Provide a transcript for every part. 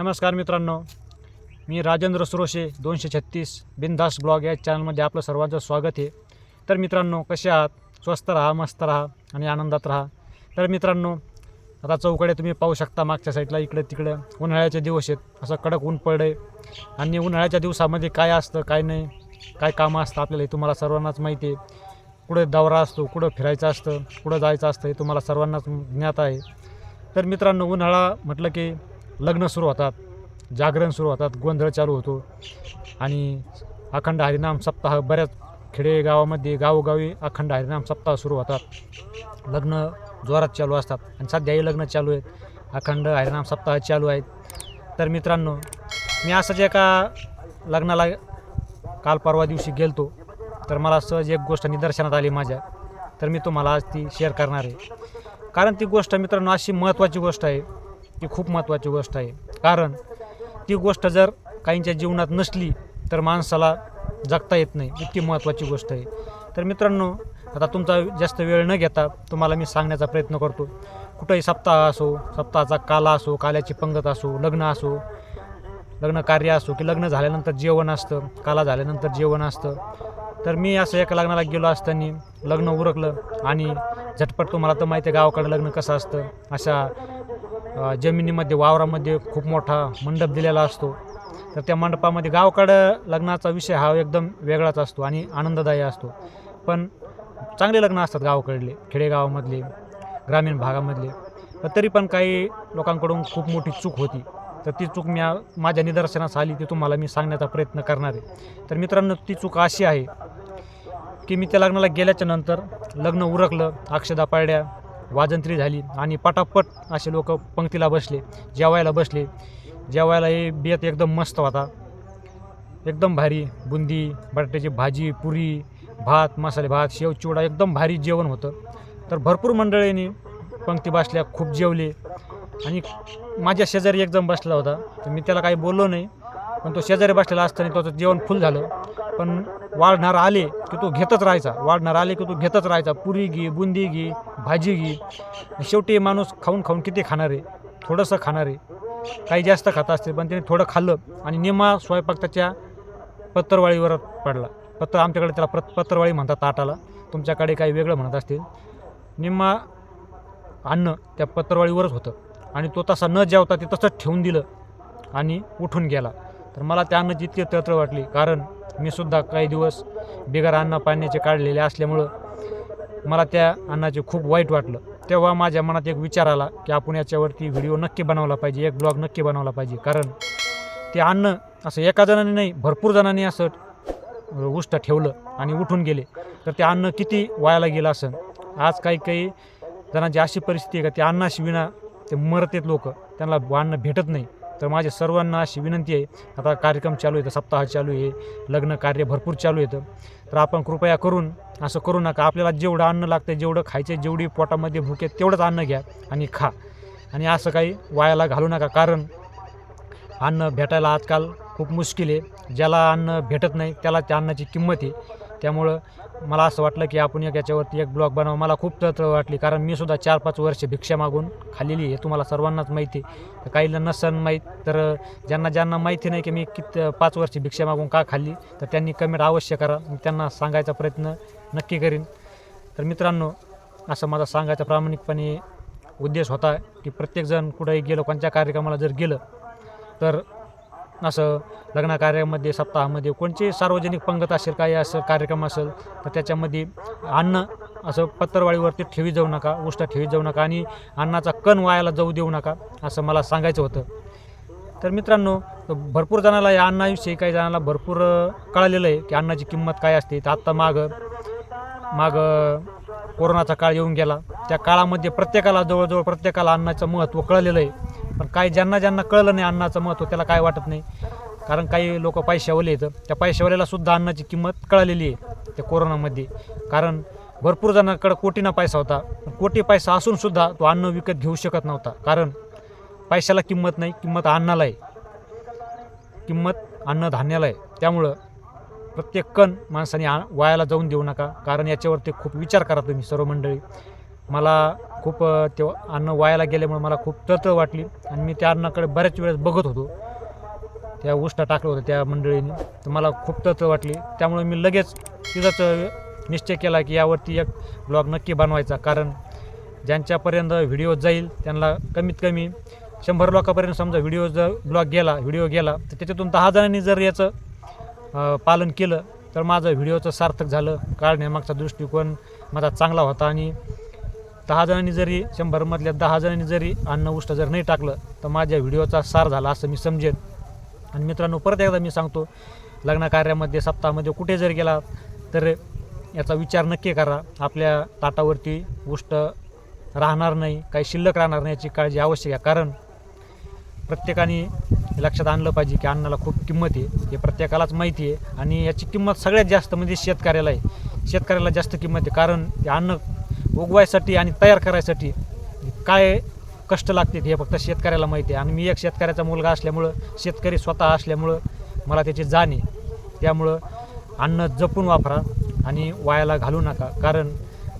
नमस्कार मित्रांनो मी राजेंद्र सुरोशे दोनशे छत्तीस बिनदास ब्लॉग या चॅनलमध्ये आपलं सर्वांचं स्वागत आहे. तर मित्रांनो कसे आहात? स्वस्त राहा मस्त राहा आणि आनंदात राहा. तर मित्रांनो आता चौकडे तुम्ही पाहू शकता मागच्या साईडला इकडे तिकडे. उन्हाळ्याचे दिवस आहेत असं कडक ऊन पडलं आहे आणि उन्हाळ्याच्या दिवसामध्ये काय असतं काय नाही काय कामं असतं आपल्याला हे तुम्हाला सर्वांनाच माहिती आहे. कुठं दौरा असतो कुठं फिरायचं असतं कुठं जायचं असतं हे तुम्हाला सर्वांनाच ज्ञात आहे. तर मित्रांनो उन्हाळा म्हटलं की लग्न सुरू होतात जागरण सुरू होतात गोंधळ चालू होतो. आणि अखंड हरिनाम सप्ताह बऱ्याच खेडेगावामध्ये गावोगावी अखंड हरिनाम सप्ताह सुरू होतात. लग्न जोरात चालू असतात आणि सध्याही लग्न चालू आहेत. अखंड हरिनाम सप्ताह चालू आहेत. तर मित्रांनो मी असंच एका लग्नाला काल परवा दिवशी गेलतो. तर मला सहज एक गोष्ट निदर्शनात आली माझ्या. तर मी तुम्हाला आज ती शेअर करणार आहे. कारण ती गोष्ट मित्रांनो अशी महत्त्वाची गोष्ट आहे. ती खूप महत्त्वाची गोष्ट आहे. कारण ती गोष्ट जर काहींच्या जीवनात नसली तर माणसाला जगता येत नाही. इतकी महत्त्वाची गोष्ट आहे. तर मित्रांनो आता तुमचा जास्त वेळ न घेता तुम्हाला मी सांगण्याचा प्रयत्न करतो. कुठंही सप्ताह असो सप्ताहाचा काला असो काल्याची पंगत असो लग्न असो लग्न कार्य असो की लग्न झाल्यानंतर जेवण असतं काला झाल्यानंतर जेवण असतं. तर मी असं एका लग्नाला गेलो असताना लग्न उरकलं आणि झटपट तुम्हाला तर माहिती आहे गावाकडं लग्न कसं असतं अशा जमिनीमध्ये वावरामध्ये खूप मोठा मंडप दिलेला असतो. तर त्या मंडपामध्ये गावकडं लग्नाचा विषय हा एकदम वेगळाच असतो आणि आनंददायी असतो. पण चांगले लग्न असतात गावाकडले खेडेगावामधले ग्रामीण भागामधले. पण तरी पण काही लोकांकडून खूप मोठी चूक होती. तर ती चूक मी माझ्या निदर्शनास आली ती तुम्हाला मी सांगण्याचा प्रयत्न करणार आहे. तर मित्रांनो ती चूक अशी आहे की मी त्या लग्नाला गेल्याच्यानंतर लग्न उरकलं अक्षदा पाळड्या वाजंत्री झाली आणि पटापट असे लोक पंक्तीला बसले जेवायला बसले. जेवायला हे बेत एकदम मस्त होता. एकदम भारी बुंदी बटाट्याची भाजी पुरी भात मसाले भात शेव चिवडा एकदम भारी जेवण होतं. तर भरपूर मंडळींनी पंक्ती बसल्या खूप जेवले. आणि माझ्या शेजारी एकदम बसला होता. तर मी त्याला काही बोललो नाही पण तो शेजारी बसलेला असताना त्याचं जेवण फुल झालं. पण वाढणार आले की तो घेतच राहायचा. वाढणार आले की तो घेतच राहायचा. पुरी घे बुंदी घे भाजी घे. शेवटी माणूस खाऊन खाऊन किती खाणार आहे? थोडंसं खाणार आहे. काही जास्त खात असते पण त्याने थोडं खाल्लं आणि निमा स्वयंपाक त्याच्या पत्रवाळीवर पडला. पत्र आमच्याकडे त्याला प्रत पत्रवाळी म्हणतात ताटाला. तुमच्याकडे काही वेगळं म्हणत असतील. निम्मा अन्न त्या पत्रवाळीवरच होतं आणि तो तसा न जेवता ते तसंच ठेवून दिलं आणि उठून गेला. तर मला त्या अन्नाची इतकी तळतळ वाटली कारण मी सुद्धा काही दिवस बिगर अन्न पाण्याचे काढलेले असल्यामुळं मला त्या अन्नाचे खूप वाईट वाटलं. तेव्हा माझ्या मनात एक विचार आला की आपण याच्यावरती व्हिडिओ नक्की बनवला पाहिजे एक ब्लॉग नक्की बनवला पाहिजे. कारण ते अन्न असं एका जणाने नाही भरपूर जणांनी असं उष्ट ठेवलं आणि उठून गेले. तर ते अन्न किती वायाला गेलं असं? आज काही काही जणांची अशी परिस्थिती आहे का ते अन्नाशी विना ते मरतेत लोक त्यांना अन्न भेटत नाही. तर माझ्या सर्वांना अशी विनंती आहे आता कार्यक्रम चालू आहे सप्ताह चालू आहे लग्न कार्य भरपूर चालू येतं तर. आपण कृपया करून असं करू नका आपल्याला जेवढं अन्न लागतं जेवढं खायचे जेवढी पोटामध्ये भूक आहे तेवढंच अन्न घ्या आणि खा. आणि असं काही वायाला घालू नका कारण अन्न भेटायला आजकाल खूप मुश्किल आहे. ज्याला अन्न भेटत नाही त्याला त्या अन्नाची किंमत आहे. त्यामुळं मला असं वाटलं की आपण एक याच्यावरती एक ब्लॉग बनवा. मला खूप तळतळ वाटली कारण मी सुद्धा चार पाच वर्ष भिक्षा मागून खाल्लेली आहे. तुम्हाला सर्वांनाच माहिती आहे. तर काहीला नसन माहीत तर ज्यांना ज्यांना माहिती नाही की मी कित पाच वर्ष भिक्षा मागून का खाल्ली तर त्यांनी कमेंट अवश्य करा. मी त्यांना सांगायचा प्रयत्न नक्की करीन. तर मित्रांनो असं माझा सांगायचा प्रामाणिकपणे उद्देश होता की प्रत्येकजण कुठेही गेलो कोणत्या कार्यक्रमाला जर गेलं तर असं लग्न कार्यामध्ये सप्ताहामध्ये कोणते सार्वजनिक पंगत असेल काही असेल कार्यक्रम असेल तर त्याच्यामध्ये अन्न असं पत्रवाळीवरती ठेवी जाऊ नका उष्ट ठेवी जाऊ नका आणि अन्नाचा कण वायाला जाऊ देऊ नका असं मला सांगायचं होतं. तर मित्रांनो भरपूर जणाला या अन्नाविषयी काही जणांना भरपूर कळालेलं आहे की अन्नाची किंमत काय असते. तर आत्ता मागं मागं कोरोनाचा काळ येऊन गेला. त्या काळामध्ये प्रत्येकाला जवळजवळ प्रत्येकाला अन्नाचं महत्त्व कळलेलं आहे. पण काही ज्यांना ज्यांना कळलं नाही अन्नाचं महत्त्व त्याला काय वाटत नाही. कारण काही लोक पैशावाले येतं त्या पैशावलेला सुद्धा अन्नाची किंमत कळालेली आहे त्या कोरोनामध्ये. कारण भरपूर जणांकडं कोटीना पैसा होता. पण कोटी पैसा असूनसुद्धा तो अन्न विकत घेऊ शकत नव्हता. कारण पैशाला किंमत नाही किंमत अन्नाला आहे. किंमत अन्नधान्याला आहे. त्यामुळं प्रत्येक कण माणसाने आ वायाला जाऊन देऊ नका. कारण याच्यावरती खूप विचार करा तुम्ही सर्व मंडळी. मला खूप ते अन्न वायाला गेल्यामुळे मला खूप तळतळ वाटली. आणि मी त्या अन्नाकडे बऱ्याच वेळेस बघत होतो. त्या उष्टा टाकलं होतं त्या मंडळीने. तर मला खूप तळतळ वाटली. त्यामुळे मी लगेच तिथंच निश्चय केला की यावरती एक ब्लॉग नक्की बनवायचा. कारण ज्यांच्यापर्यंत व्हिडिओ जाईल त्यांना कमीत कमी शंभर लोकांपर्यंत समजा व्हिडिओ जर ब्लॉग गेला व्हिडिओ गेला तर त्याच्यातून दहा जणांनी जर याचं पालन केलं तर माझं व्हिडिओचं सार्थक झालं. काढण्यामागचा दृष्टिकोन माझा चांगला होता. आणि दहा जणांनी जरी शंभरमधल्या दहा जणांनी जरी अन्न उष्ट जर नाही टाकलं तर माझ्या व्हिडिओचा सार झाला असं मी समजेन. आणि मित्रांनो परत एकदा मी सांगतो लग्न कार्यामध्ये सप्ताहामध्ये कुठे जर गेला तर याचा विचार नक्की करा. आपल्या ताटावरती उष्ट राहणार नाही काही शिल्लक राहणार नाही याची काळजी आवश्यक आहे कारण प्रत्येकाने लक्षात आणलं पाहिजे की अन्नाला खूप किंमत आहे. हे प्रत्येकालाच माहिती आहे. आणि याची किंमत सगळ्यात जास्त म्हणजे शेतकऱ्याला आहे. शेतकऱ्याला जास्त किंमत आहे. कारण ते अन्न उगवायसाठी आणि तयार करायसाठी काय कष्ट लागतात हे फक्त शेतकऱ्याला माहिती आहे. आणि मी एक शेतकऱ्याचा मुलगा असल्यामुळं शेतकरी स्वतः असल्यामुळं मला त्याची जाण आहे. त्यामुळं अन्न जपून वापरा आणि वायाला घालू नका. कारण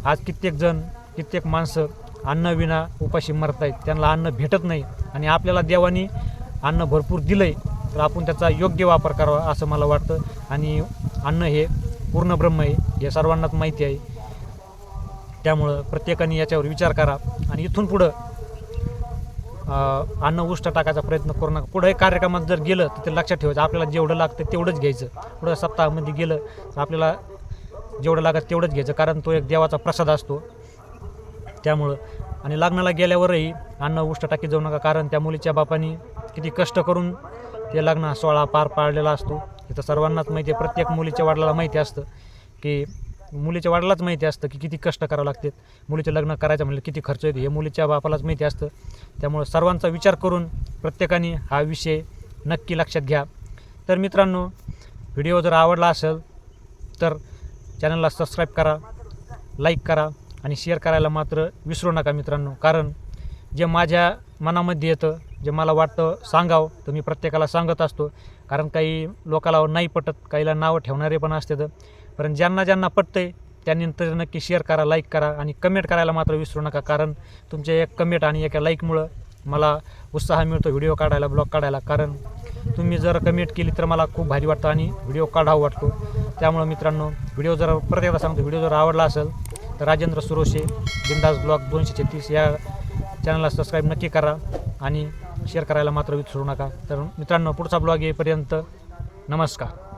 आज कित्येक जण कित्येक माणसं अन्नविना उपाशी मरत आहेत त्यांना अन्न भेटत नाही आणि आपल्याला देवानी अन्न भरपूर दिलं आहे तर आपण त्याचा योग्य वापर करावा असं मला वाटतं. आणि अन्न हे पूर्ण ब्रह्म आहे हे सर्वांनाच माहिती आहे. त्यामुळं प्रत्येकाने याच्यावर विचार करा आणि इथून पुढं अन्न उष्ट टाकायचा प्रयत्न करू नका. पुढे कार्यक्रमात जर गेलं तर ते लक्षात ठेवायचं. आपल्याला जेवढं लागतं तेवढंच घ्यायचं. पुढं सप्ताहामध्ये गेलं तर आपल्याला जेवढं लागत तेवढंच घ्यायचं. कारण तो एक देवाचा प्रसाद असतो. त्यामुळं आणि लग्नाला गेल्यावरही अन्न उष्ट टाकी जाऊ नका. कारण त्या मुलीच्या बापाने किती कष्ट करून ते लग्न सोहळा पार पाडलेला असतो. इथं सर्वांनाच माहिती आहे. प्रत्येक मुलीच्या वडिलाला माहिती असतं की मुलीच्या वडिलाच माहिती असतं की किती कष्ट करावं लागतात. मुलीचं लग्न करायचं म्हणलं किती खर्च येतो. हे मुलीच्या बापालाच माहिती असतं. त्यामुळं सर्वांचा विचार करून प्रत्येकाने हा विषय नक्की लक्षात घ्या. तर मित्रांनो व्हिडिओ जर आवडला असेल तर चॅनलला सबस्क्राईब करा लाईक करा आणि शेअर करायला मात्र विसरू नका मित्रांनो. कारण जे माझ्या मनामध्ये येतं जे मला वाटतं सांगावं तर मी प्रत्येकाला सांगत असतो. कारण काही लोकाला नाही पटत काहीला नावं ठेवणारे पण असतात. पण ज्यांना ज्यांना पटतंय त्यांनी तर नक्की शेअर करा लाईक करा आणि कमेंट करायला मात्र विसरू नका. कारण तुमच्या एक कमेंट आणि एका लाईकमुळं मला उत्साह मिळतो व्हिडिओ काढायला ब्लॉग काढायला. कारण तुम्ही जर कमेंट केली तर मला खूप भारी वाटतं आणि व्हिडिओ काढावा वाटतो. त्यामुळं मित्रांनो व्हिडिओ जर परत एकदा सांगतो व्हिडिओ जर आवडला असेल तर राजेंद्र सुरोशे बिंदास ब्लॉग दोनशे छत्तीस या चॅनलला सबस्क्राईब नक्की करा आणि शेअर करायला मात्र विसरू नका. तर मित्रांनो पुढचा ब्लॉग येईपर्यंत नमस्कार.